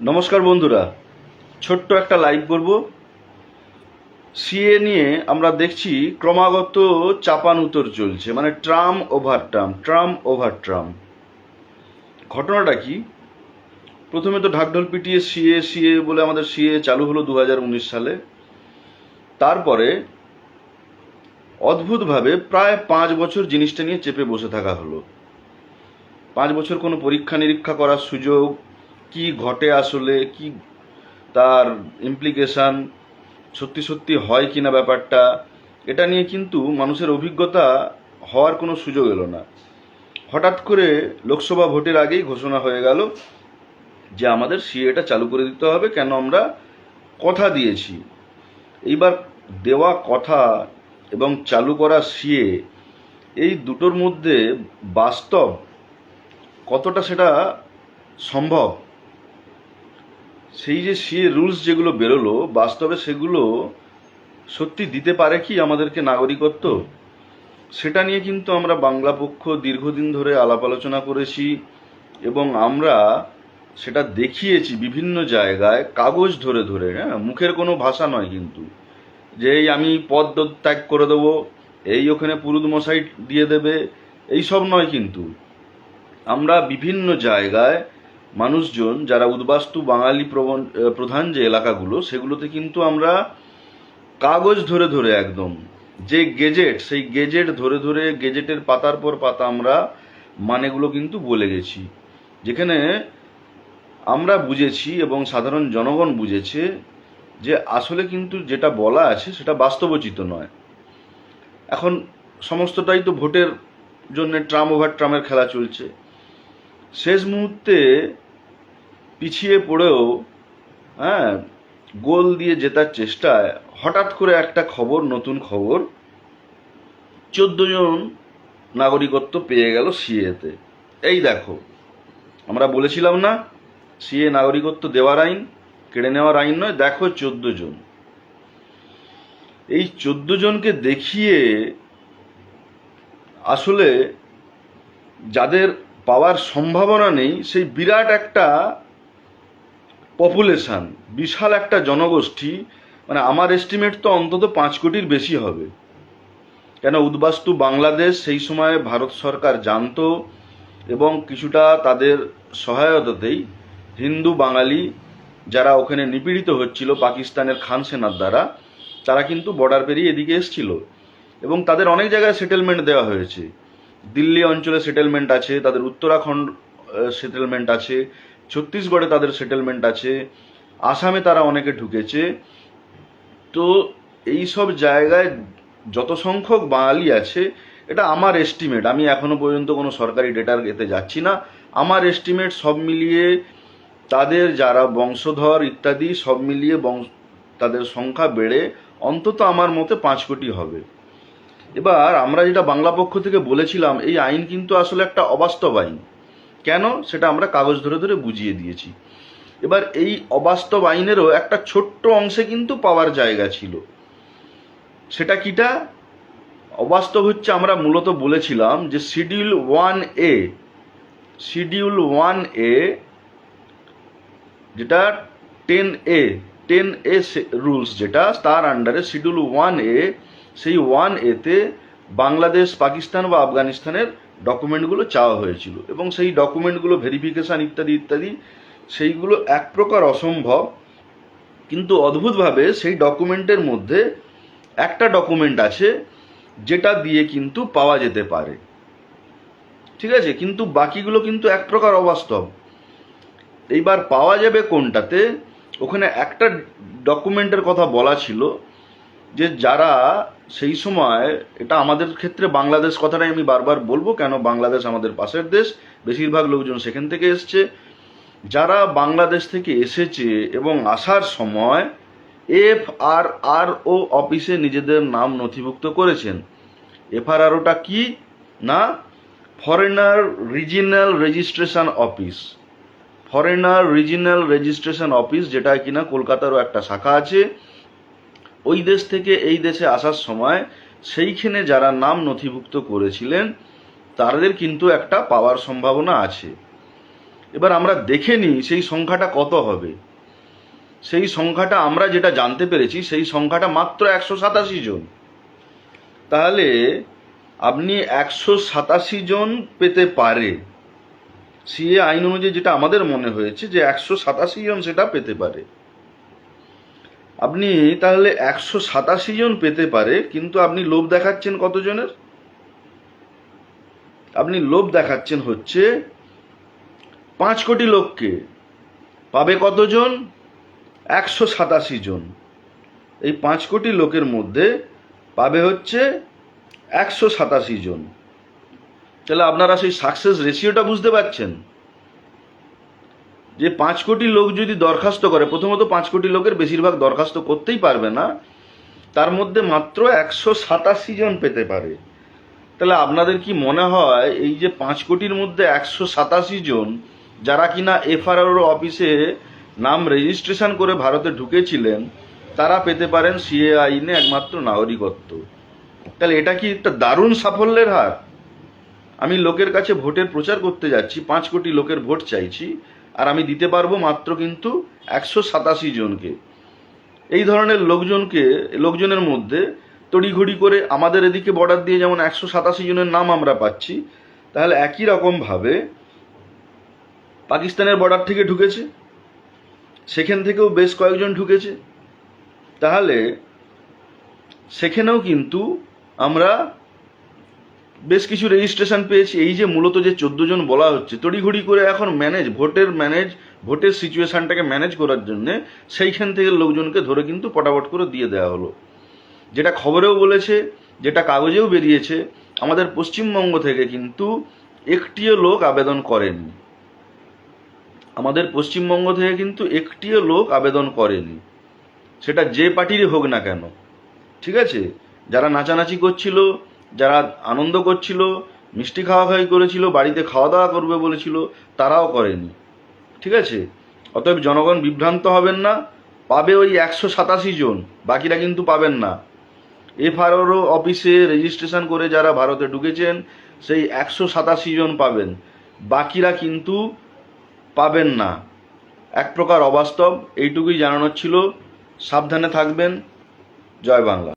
নমস্কার বন্ধুরা, ছোট্ট একটা লাইভ করব। সিএ নিয়ে আমরা দেখছি ক্রমাগত চাপান উত্তর চলছে মানে trump over trump trump over trump. ঘটনাটা কি? প্রথমে তো ঢাকঢোল পিটিয়ে সিএ সিএ বলে আমাদের সিএ চালু হলো দু হাজার উনিশ সালে। তারপরে অদ্ভুতভাবে প্রায় পাঁচ বছর জিনিসটা নিয়ে চেপে বসে থাকা হলো। পাঁচ বছর কোনো পরীক্ষা নিরীক্ষা করার সুযোগ কি ঘটে আসলে, কি তার ইমপ্লিকেশান সত্যি সত্যি হয় কিনা ব্যাপারটা, এটা নিয়ে কিন্তু মানুষের অভিজ্ঞতা হওয়ার কোনো সুযোগ এলো না। হঠাৎ করে লোকসভা ভোটের আগেই ঘোষণা হয়ে গেল যে আমাদের সিএটা চালু করে দিতে হবে, কেন আমরা কথা দিয়েছি। এইবার দেওয়া কথা এবং চালু করা সিএ, এই দুটোর মধ্যে বাস্তব কতটা সেটা সম্ভব? সেই যে সিএ রুলস যেগুলো বেরোলো, বাস্তবে সেগুলো সত্যি দিতে পারে কি আমাদেরকে নাগরিকত্ব? সেটা নিয়ে কিন্তু আমরা বাংলা পক্ষ দীর্ঘদিন ধরে আলাপ আলোচনা করেছি এবং আমরা সেটা দেখিয়েছি বিভিন্ন জায়গায়, কাগজ ধরে ধরে হ্যাঁ? মুখের কোনো ভাষা নয় কিন্তু। যে এই আমি পদ ত্যাগ করে দেবো, এই ওখানে পুরুদ মশাই দিয়ে দেবে এই সব নয় কিন্তু। আমরা বিভিন্ন জায়গায় মানুষজন যারা উদ্বাস্তু বাঙালি প্রবণ প্রধান যে এলাকাগুলো, সেগুলোতে কিন্তু আমরা কাগজ ধরে ধরে একদম, যে গেজেট, সেই গেজেট ধরে ধরে গেজেটের পাতার পর পাতা আমরা মানেগুলো কিন্তু বলে গেছি। যেখানে আমরা বুঝেছি এবং সাধারণ জনগণ বুঝেছে যে আসলে কিন্তু যেটা বলা আছে সেটা বাস্তবচিত নয়। এখন সমস্তটাই তো ভোটের জন্য ট্রাম ওভার ট্রামের খেলা চলছে। শেষ মুহূর্তে পিছিয়ে পড়েও হ্যাঁ গোল দিয়ে জেতার চেষ্টায় হঠাৎ করে একটা খবর, নতুন খবর, চোদ্দ জন নাগরিকত্ব পেয়ে গেল সিএতে। এই দেখো, আমরা বলেছিলাম না, সিএ নাগরিকত্ব দেওয়ার আইন, কেড়ে নেওয়ার আইন নয়, দেখো চোদ্দ জন। এই চোদ্দ জনকে দেখিয়ে আসলে যাদের পাওয়ার সম্ভাবনা নেই, সেই বিরাট একটা পপুলেশান বিশাল একটা জনগোষ্ঠী মানে আমার এস্টিমেট তো অন্তত পাঁচ কোটির বেশি হবে। কেন উদ্বাস্তু বাংলাদেশ সেই সময়ে ভারত সরকার জানতো এবং কিছুটা তাদের সহায়তাতেই হিন্দু, বাঙালি যারা ওখানে নিপীড়িত হচ্ছিল, পাকিস্তানের খান সেনার দ্বারা, তারা কিন্তু বর্ডার পেরিয়ে এদিকে এসছিল। এবং তাদের অনেক জায়গায় সেটেলমেন্ট দেওয়া হয়েছে। দিল্লি অঞ্চলে সেটেলমেন্ট আছে, তাদের উত্তরাখণ্ড সেটেলমেন্ট আছে, ছত্তিশগড়ে তাদের সেটেলমেন্ট আছে, আসামে তারা অনেকে ঢুকেছে। তো এই সব জায়গায় যত সংখ্যক বাঙালি আছে, এটা আমার এস্টিমেট আমি এখনও পর্যন্ত কোনো সরকারি ডেটার এতে যাচ্ছি না। আমার এস্টিমেট সব মিলিয়ে তাদের যারা বংশধর ইত্যাদি, সব মিলিয়ে বংশ, তাদের সংখ্যা বেড়ে অন্তত আমার মতে পাঁচ কোটি হবে। এবার আমরা যেটা বাংলা পক্ষ থেকে বলেছিলাম, এই আইন কিন্তু আসলে একটা অবাস্তব আইন। কেন? সেটা আমরা কাগজ ধরে ধরে বুঝিয়ে দিয়েছি। এবার এই অবাস্তব আইনেরও একটা ছোট্ট অংশে কিন্তু পাওয়ার জায়গা ছিল। সেটা কিটা? অবাস্তব হচ্ছে আমরা মূলত বলেছিলাম যে schedule one A, schedule one A যেটা ten A ten A rules যেটা, তার আন্ডারে শিডিউল ওয়ান এ সেই ওয়ান এতে বাংলাদেশ, পাকিস্তান বা আফগানিস্তানের ডকুমেন্টগুলো চাওয়া হয়েছিল এবং সেই ডকুমেন্টগুলো ভেরিফিকেশান ইত্যাদি ইত্যাদি, সেইগুলো এক প্রকার অসম্ভব। কিন্তু অদ্ভুতভাবে সেই ডকুমেন্টের মধ্যে একটা ডকুমেন্ট আছে যেটা দিয়ে কিন্তু পাওয়া যেতে পারে। ঠিক আছে? কিন্তু বাকিগুলো কিন্তু এক প্রকার অবাস্তব। এইবার পাওয়া যাবে কোনটাতে? ওখানে একটা ডকুমেন্টের কথা বলা ছিল যে যারা সেই সময় এটা আমাদের ক্ষেত্রে বাংলাদেশ কথাটাই আমি বারবার বলব, কেন বাংলাদেশ আমাদের পাশের দেশ? বেশিরভাগ লোকজন সেখান থেকে এসছে। যারা বাংলাদেশ থেকে এসেছে এবং আসার সময় এফ আর আর ও অফিসে নিজেদের নাম নথিভুক্ত করেছেন। এফ আর আর ওটা কি? না foreigner regional registration office foreigner regional registration office যেটা কিনা কলকাতারও একটা শাখা আছে ওই দেশ থেকে এই দেশে আসার সময় সেইখানে যারা নাম নথিভুক্ত করেছিলেন, তাদের কিন্তু একটা পাওয়ার সম্ভাবনা আছে। এবার আমরা দেখে নিই সেই সংখ্যাটা কত হবে। সেই সংখ্যাটা আমরা যেটা জানতে পেরেছি, সেই সংখ্যাটা মাত্র একশো সাতাশি জন। তাহলে আপনি একশো সাতাশি জন পেতে পারে। সিএ আইন অনুযায়ী যেটা আমাদের মনে হয়েছে যে একশো সাতাশি জন সেটা পেতে পারে। আপনি তাহলে একশো সাতাশি জন পেতে পারে, কিন্তু আপনি লোভ দেখাচ্ছেন কতজনের? আপনি লোভ দেখাচ্ছেন হচ্ছে পাঁচ কোটি লোককে। পাবে কতজন? একশো সাতাশি জন। এই পাঁচ কোটি লোকের মধ্যে পাবে হচ্ছে একশো সাতাশি জন। তাহলে আপনারা সেই সাকসেস রেশিওটা বুঝতে পারছেন? যে পাঁচ কোটি লোক যদি দরখাস্ত করে, প্রথমত পাঁচ কোটি লোকের বেশিরভাগ দরখাস্ত করতেই পারবে না, তার মধ্যে মাত্র একশো সাতাশি জন পেতে পারে। তাহলে আপনাদের কি মনে হয় এই যে পাঁচ কোটির মধ্যে একশো সাতাশি জন, যারা কিনা এফআরআর অফিসে নাম রেজিস্ট্রেশন করে ভারতে ঢুকেছিলেন, তারা পেতে পারেন সিএ আইনে একমাত্র নাগরিকত্ব। তাহলে এটা কি একটা দারুণ সাফল্যের হার? আমি লোকের কাছে ভোটের প্রচার করতে যাচ্ছি, পাঁচ কোটি লোকের ভোট চাইছি আর আমি দিতে পারব মাত্র কিন্তু একশো সাতাশি জনকে। এই ধরনের লোকজনকে, লোকজনের মধ্যে তড়িঘড়ি করে আমাদের এদিকে বর্ডার দিয়ে যেমন একশো সাতাশি জনের নাম আমরা পাচ্ছি, তাহলে একই রকমভাবে পাকিস্তানের বর্ডার থেকে ঢুকেছে, সেখান থেকেও বেশ কয়েকজন ঢুকেছে। তাহলে সেখানেও কিন্তু আমরা বেশ কিছু রেজিস্ট্রেশন পেয়েছি। এই যে মূলত যে চোদ্দ জন বলা হচ্ছে, তড়িঘড়ি করে এখন ম্যানেজ ভোটের ম্যানেজ ভোটের সিচুয়েশনটাকে ম্যানেজ করার জন্যে সেইখান থেকে লোকজনকে ধরে কিন্তু পটাপট করে দিয়ে দেওয়া হলো। যেটা খবরেও বলেছে, যেটা কাগজেও বেরিয়েছে, আমাদের পশ্চিমবঙ্গ থেকে কিন্তু একটিও লোক আবেদন করেনি। আমাদের পশ্চিমবঙ্গ থেকে কিন্তু একটিও লোক আবেদন করেনি। সেটা যে পার্টিরই হোক না কেন, ঠিক আছে? যারা নাচানাচি করছিল যারা আনন্দ করছিল, মিষ্টি খাওয়া খাওয়াই করেছিল, বাড়িতে খাওয়া দাওয়া করবে বলেছিল, তারাও করেনি। ঠিক আছে? অতএব জনগণ বিভ্রান্ত হবেন না, পাবে ওই একশো সাতাশি জন, বাকিরা কিন্তু পাবেন না। এফআরও অফিসে রেজিস্ট্রেশন করে যারা ভারতে ঢুকেছেন, সেই একশো সাতাশি জন পাবেন। বাকিরা কিন্তু পাবেন না। এক প্রকার অবাস্তব, এইটুকুই জানানোর ছিল। সাবধানে থাকবেন। জয় বাংলা।